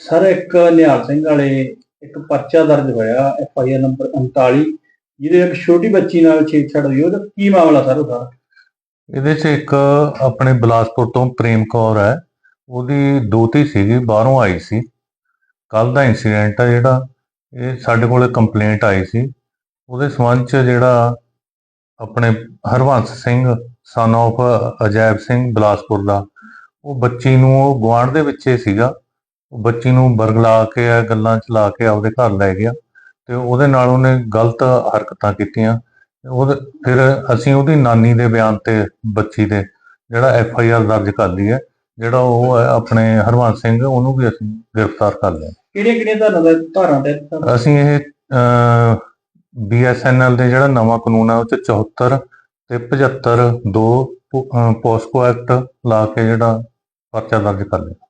Sir, ਇੱਕ ਨਿਹਾਲ ਸਿੰਘ ਵਾਲੇ ਇੱਕ ਪਰਚਾ ਦਰਜ ਹੋਇਆ ਐਫ ਆਈ ਆਰ ਨੰਬਰ 39 ਜਿਹਦੇ ਇੱਕ ਛੋਟੀ ਬੱਚੀ ਨਾਲ ਛੇੜਛਾੜ ਹੋਈ, ਉਹਦਾ ਕੀ ਮਾਮਲਾ ਸਰ ਉਹਦਾ? ਇਹਦੇ 'ਚ ਇੱਕ ਆਪਣੇ ਬਿਲਾਸਪੁਰ ਤੋਂ ਪ੍ਰੇਮ ਕੌਰ ਹੈ, ਉਹਦੀ ਦੋਤੀ ਸੀਗੀ, ਬਾਹਰੋਂ ਆਈ ਸੀ। ਕੱਲ ਦਾ ਇਨਸੀਡੈਂਟ ਆ ਜਿਹੜਾ, ਇਹ ਸਾਡੇ ਕੋਲੇ ਕੰਪਲੇਂਟ ਆਈ ਸੀ। ਉਹਦੇ ਸੰਬੰਧ 'ਚ ਜਿਹੜਾ ਆਪਣੇ ਹਰਵੰਸ ਸਿੰਘ ਸਨ of ਅਜੈਬ ਸਿੰਘ ਬਿਲਾਸਪੁਰ ਦਾ, ਉਹ ਬੱਚੀ ਨੂੰ ਉਹ ਗੁਆਂਢ ਦੇ ਵਿੱਚ ਸੀਗਾ। ਬੱਚੀ ਨੂੰ ਬਰਗਲਾ ਕੇ ਗੱਲਾਂ ਚ ਲਾ ਕੇ ਆਪਦੇ ਘਰ ਲੈ ਗਿਆ ਤੇ ਉਹਦੇ ਨਾਲ ਉਹਨੇ ਗਲਤ ਹਰਕਤਾਂ ਕੀਤੀਆਂ। ਉਹਦੇ ਫਿਰ ਅਸੀਂ ਉਹਦੀ ਨਾਨੀ ਦੇ ਬਿਆਨ ਤੇ ਬੱਚੀ ਦੇ ਜਿਹੜਾ ਐਫ ਆਈ ਆਰ ਦਰਜ ਕਰ ਲਈ ਹੈ ਜਿਹੜਾ ਉਹ ਹੈ ਆਪਣੇ ਹਰਵੰਸ ਸਿੰਘ ਉਹਨੂੰ ਵੀ ਅਸੀਂ ਗ੍ਰਿਫਤਾਰ ਕਰ ਲਿਆ। ਕਿਹੜੀਆਂ ਕਿਹੜੀਆਂ ਧਾਰਾਂ ਦਾ ਧਾਰਾਂ ਤੇ ਅਸੀਂ ਇਹ ਬੀ ਐਸ ਐਨ ਐਲ ਦੇ ਜਿਹੜਾ ਨਵਾਂ ਕਾਨੂੰਨ ਹੈ ਉਹ ਚ 74 ਤੇ 75 ਦੋ ਪੋਸਕੋ ਐਕਟ ਲਾ ਕੇ ਜਿਹੜਾ ਪਰਚਾ ਦਰਜ ਕਰ ਲਿਆ।